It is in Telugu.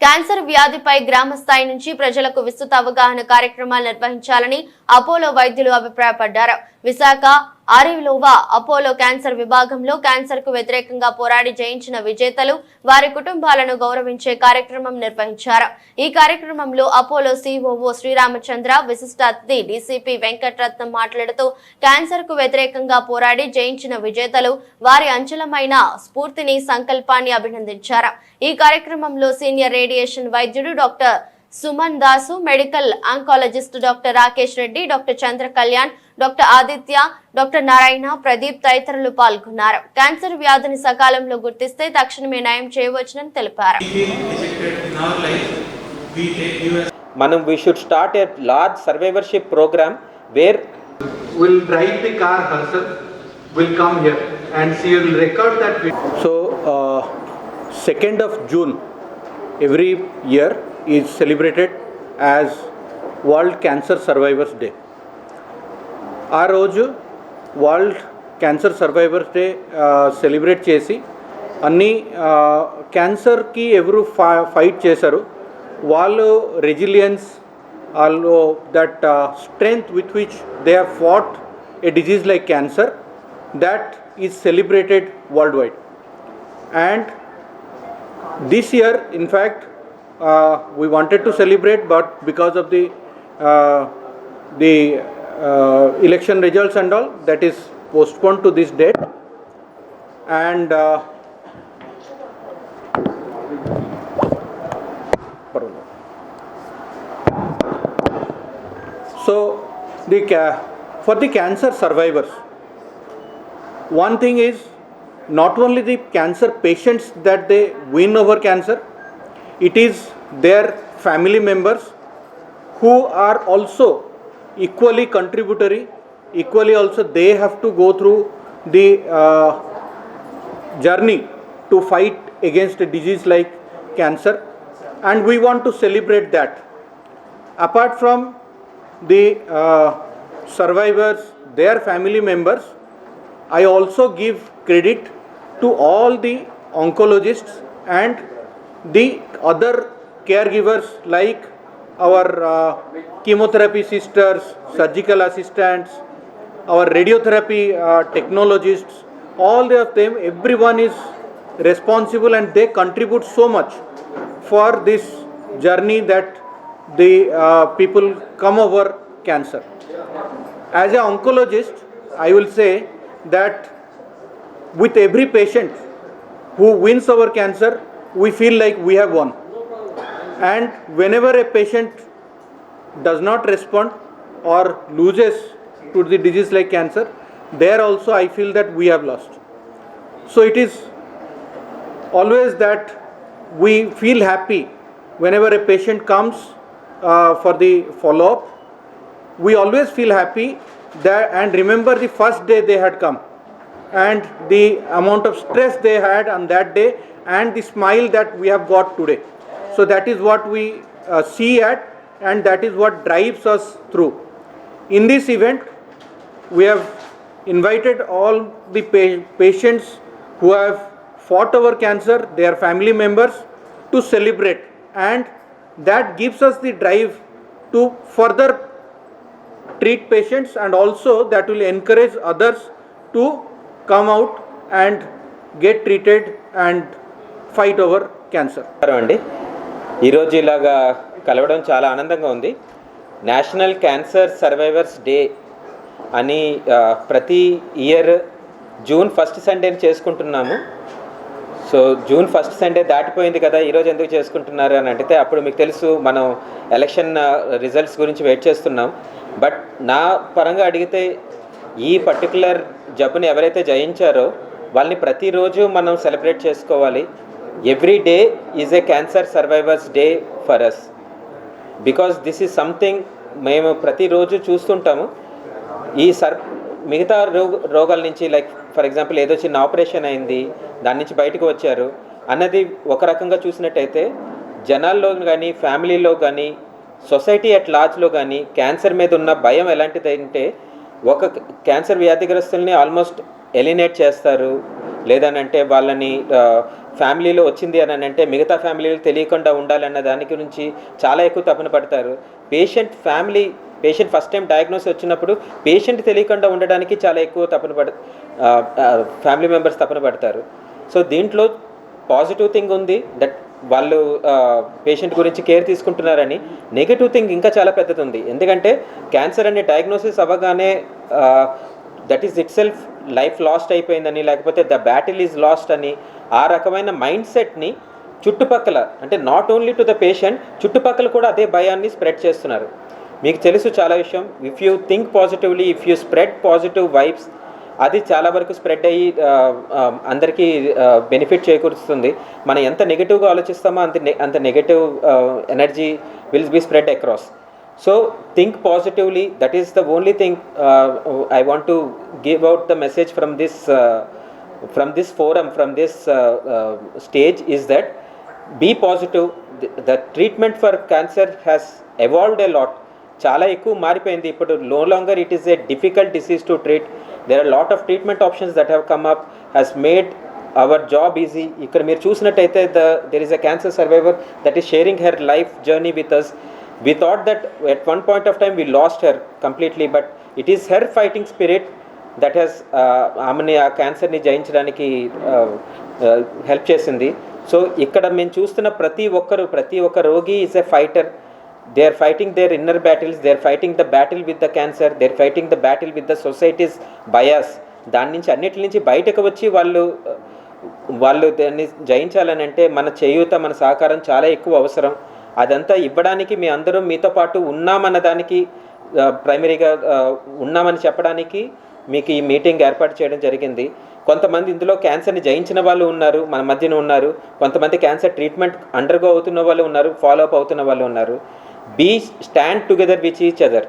క్యాన్సర్ వ్యాధిపై గ్రామ స్థాయి నుంచి ప్రజలకు విస్తృత అవగాహన కార్యక్రమాలు నిర్వహించాలని అపోలో వైద్యులు అభిప్రాయపడ్డారు. విశాఖ ఆరిలోవా అపోలో క్యాన్సర్ విభాగంలో క్యాన్సర్కు వ్యతిరేకంగా పోరాడి జయించిన విజేతలు వారి కుటుంబాలను గౌరవించే కార్యక్రమం నిర్వహించారు. ఈ కార్యక్రమంలో అపోలో సిఓఓ శ్రీరామచంద్ర విశిష్ట అతిథి డీసీపీ వెంకటరత్నం మాట్లాడుతూ క్యాన్సర్కు వ్యతిరేకంగా పోరాడి జయించిన విజేతలు వారి అంచలమైన స్ఫూర్తిని సంకల్పాన్ని అభినందించారు. ఈ కార్యక్రమంలో సీనియర్ రేడియేషన్ వైద్యుడు doctor Suman Dasu medical oncologist doctor Rakesh Reddy doctor Chandra Kalyan doctor Aditya doctor Narayana Pradeep తదితరులు పాల్గొన్నారు. క్యాన్సర్ వ్యాధిని సకాలంలో గుర్తిస్తే తక్షణమే న్యాయం చేయవచ్చునని తెలిపారు. మనం we should start a large survivorship programme where will drive the car herself will come here and see will record that so second of June every year is celebrated as World Cancer Survivors Day ఆ రోజు World Cancer Survivors Day celebrate చేసి అన్ని క్యాన్సర్కి ఎవరు ఫా ఫైట్ చేశారు వాళ్ళు రెజిలియన్స్ వాళ్ళు that strength with which they have fought a disease like cancer that is celebrated worldwide and this year in fact uh, we wanted to celebrate but because of the uh, the uh, election results and all that is postponed to this date. And uh, so the for the cancer survivors one thing is not only the cancer patients that they win over cancer it is their family members who are also equally contributory equally also they have to go through the uh, journey to fight against a disease like cancer. And we want to celebrate that. Apart from the uh, survivors their family members I also give credit to all the oncologists and the other caregivers like our uh, chemotherapy sisters, surgical assistants, our radiotherapy uh, technologists, all of them, everyone is responsible and they contribute so much for this journey that the uh, people come over cancer. As an oncologist, I will say that with every patient who wins our cancer, we feel like we have won. And whenever a patient does not respond or loses to the disease like cancer, there also I feel that we have lost. So it is always that we feel happy whenever a patient comes uh, for the follow up. We always feel happy that and remember the first day they had come and the amount of stress they had on that day and the smile that we have got today. So that is what we uh, see at and that is what drives us through. In this event, we have invited all the pa- patients who have fought over cancer, their family members to celebrate and that gives us the drive to further treat patients and also that will encourage others to come out and get treated and fight over cancer. ఈరోజు ఇలాగా కలవడం చాలా ఆనందంగా ఉంది. నేషనల్ క్యాన్సర్ సర్వైవర్స్ డే అని ప్రతి ఇయర్ జూన్ ఫస్ట్ సండేని చేసుకుంటున్నాము. సో జూన్ ఫస్ట్ సండే దాటిపోయింది కదా ఈరోజు ఎందుకు చేసుకుంటున్నారు అని అడిగితే అప్పుడు మీకు తెలుసు మనం ఎలక్షన్ రిజల్ట్స్ గురించి వెయిట్ చేస్తున్నాం. బట్ నా పరంగా అడిగితే ఈ పర్టికులర్ జబ్బుని ఎవరైతే జయించారో వాళ్ళని ప్రతిరోజు మనం సెలబ్రేట్ చేసుకోవాలి. Every day is a cancer survivors day for us because this is something మేము ప్రతిరోజు చూస్తుంటాము. ఈ సర్ మిగతా రోగ రోగాల నుంచి లైక్ ఫర్ ఎగ్జాంపుల్ ఏదో చిన్న ఆపరేషన్ అయింది దాని నుంచి బయటకు వచ్చారు అన్నది ఒక రకంగా చూసినట్టయితే జనాల్లో కానీ ఫ్యామిలీలో కానీ సొసైటీ అట్ లార్జ్లో కానీ క్యాన్సర్ మీద ఉన్న భయం ఎలాంటిది అంటే ఒక క్యాన్సర్ వ్యాధిగ్రస్తుల్ని ఆల్మోస్ట్ ఎలినేట్ చేస్తారు. లేదనంటే వాళ్ళని ఫ్యామిలీలో వచ్చింది అని అంటే మిగతా ఫ్యామిలీలు తెలియకుండా ఉండాలన్న దాని గురించి చాలా ఎక్కువ తపన పడతారు. Patient family patient first time diagnose వచ్చినప్పుడు పేషెంట్ తెలియకుండా ఉండడానికి చాలా ఎక్కువ తపన పడ ఫ్యామిలీ మెంబర్స్ తపన పడతారు. సో దీంట్లో పాజిటివ్ థింగ్ ఉంది దట్ వాళ్ళు పేషెంట్ గురించి కేర్ తీసుకుంటున్నారని నెగిటివ్ థింగ్ ఇంకా చాలా పెద్దది ఉంది. ఎందుకంటే క్యాన్సర్ అనే డయాగ్నోసిస్ అవ్వగానే that is itself life lost అయిపోయిందని లేకపోతే ద బ్యాటిల్ ఈజ్ లాస్ట్ అని ఆ రకమైన మైండ్ సెట్ని చుట్టుపక్కల అంటే not only to the patient చుట్టుపక్కల కూడా అదే భయాన్ని స్ప్రెడ్ చేస్తున్నారు. మీకు తెలుసు చాలా విషయం if you think positively if you spread positive vibes అది చాలా వరకు స్ప్రెడ్ అయ్యి అందరికీ బెనిఫిట్ చేకూరుస్తుంది. మనం ఎంత నెగిటివ్గా ఆలోచిస్తామో అంత అంత negative energy will be spread across so think positively that is the only thing I want to give out the message from this from this forum from this stage is that be positive the treatment for cancer has evolved a lot చాలా ఎక్కువ మారిపోయింది. ఇప్పుడు no longer it is a difficult disease to treat there are lot of treatment options that have come up has made our job easy ఇక్కడ మీరు చూసినట్టయితే the there is a cancer survivor that is sharing her life journey with us we thought that at one point of time we lost her completely but it is her fighting spirit that has uh, ఆమెని ఆ క్యాన్సర్ని జయించడానికి uh, uh, హెల్ప్ చేసింది. సో ఇక్కడ మేము చూస్తున్న ప్రతి ఒక్కరు ప్రతి ఒక్క రోగి is a fighter they are fighting their inner battles they are fighting the battle with the cancer they are fighting the battle with the societies bias దాని నుంచి అన్నిటి నుంచి బయటకు వచ్చి వాళ్ళు వాళ్ళు దాన్ని జయించాలని అంటే మన చేయూత మన సహకారం చాలా ఎక్కువ అవసరం. అదంతా ఇవ్వడానికి మీ అందరం మీతో పాటు ఉన్నామన్న దానికి ప్రైమరీగా ఉన్నామని చెప్పడానికి మీకు ఈ మీటింగ్ ఏర్పాటు చేయడం జరిగింది. కొంతమంది ఇందులో క్యాన్సర్ని జయించిన వాళ్ళు ఉన్నారు మన మధ్యన ఉన్నారు. కొంతమంది క్యాన్సర్ ట్రీట్మెంట్ అండర్గో అవుతున్న వాళ్ళు ఉన్నారు ఫాలో అప్ అవుతున్న వాళ్ళు ఉన్నారు. Be stand together with each other.